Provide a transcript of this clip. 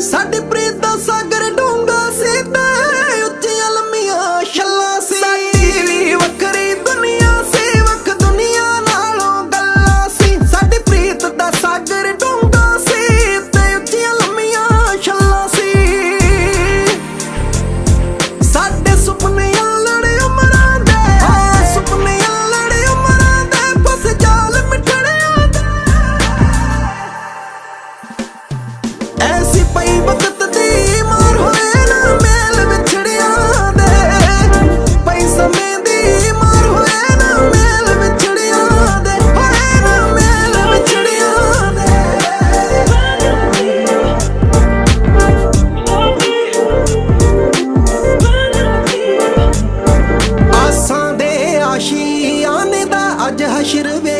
ਸਾਡੇ ਪ੍ਰੀਤ ਦਾ ਸਾਗਰ ਪਈ ਵਕਤ ਦੀ ਮਾਰ ਹੋਏ ਨਾ ਮੇਲ ਵਿਛੜਿਆਂ ਦੇ। ਪਈ ਸਮੇਂ ਦੀ ਮਾਰ ਹੋਏ ਨਾ ਮੇਲ ਵਿਛੜਿਆਂ ਦੇ। ਹੋਏ ਨਾ ਮੇਲ ਵਿਛੜਿਆਂ ਦੇ। ਆਸਾਂ ਦੇ ਆਸ਼ੀਆਂ ਨੇ ਤਾਂ ਅੱਜ ਹਸ਼ਰ ਵੇ